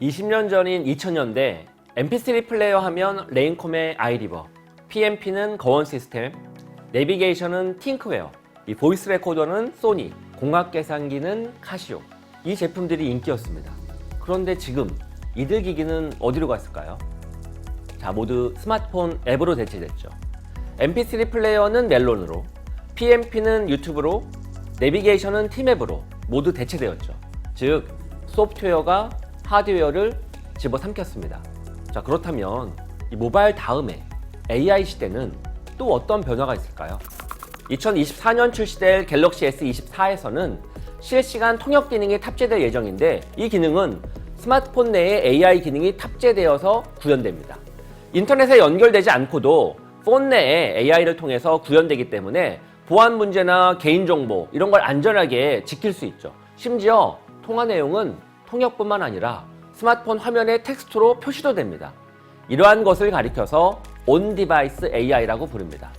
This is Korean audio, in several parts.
20년 전인 2000년대 MP3 플레이어 하면 레인콤의 아이리버, PMP는 거원 시스템, 내비게이션은 팅크웨어, 이 보이스 레코더는 소니, 공학 계산기는 카시오. 이 제품들이 인기였습니다. 그런데 지금 이들 기기는 어디로 갔을까요? 자, 모두 스마트폰 앱으로 대체됐죠. MP3 플레이어는 멜론으로, PMP는 유튜브로, 내비게이션은 팀앱으로 모두 대체되었죠. 즉, 소프트웨어가 하드웨어를 집어삼켰습니다. 자, 그렇다면 이 모바일 다음에 AI 시대는 또 어떤 변화가 있을까요? 2024년 출시될 갤럭시 S24에서는 실시간 통역 기능이 탑재될 예정인데 이 기능은 스마트폰 내에 AI 기능이 탑재되어서 구현됩니다. 인터넷에 연결되지 않고도 폰 내에 AI를 통해서 구현되기 때문에 보안 문제나 개인정보 이런 걸 안전하게 지킬 수 있죠. 심지어 통화 내용은 통역뿐만 아니라 스마트폰 화면에 텍스트로 표시도 됩니다. 이러한 것을 가리켜서 온 디바이스 AI라고 부릅니다.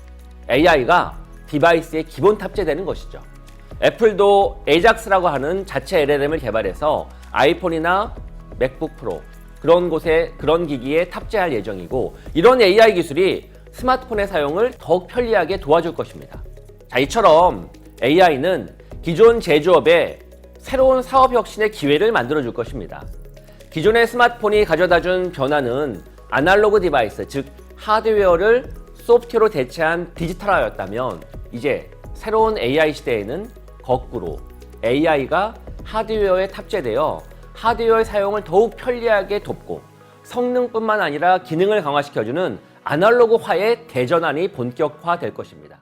AI가 디바이스에 기본 탑재되는 것이죠. 애플도 AJAX라고 하는 자체 LLM을 개발해서 아이폰이나 맥북 프로 그런 곳에 그런 기기에 탑재할 예정이고 이런 AI 기술이 스마트폰의 사용을 더욱 편리하게 도와줄 것입니다. 자, 이처럼 AI는 기존 제조업에 새로운 사업 혁신의 기회를 만들어 줄 것입니다. 기존의 스마트폰이 가져다 준 변화는 아날로그 디바이스, 즉 하드웨어를 소프트웨어로 대체한 디지털화였다면 이제 새로운 AI 시대에는 거꾸로 AI가 하드웨어에 탑재되어 하드웨어의 사용을 더욱 편리하게 돕고 성능뿐만 아니라 기능을 강화시켜주는 아날로그화의 대전환이 본격화될 것입니다.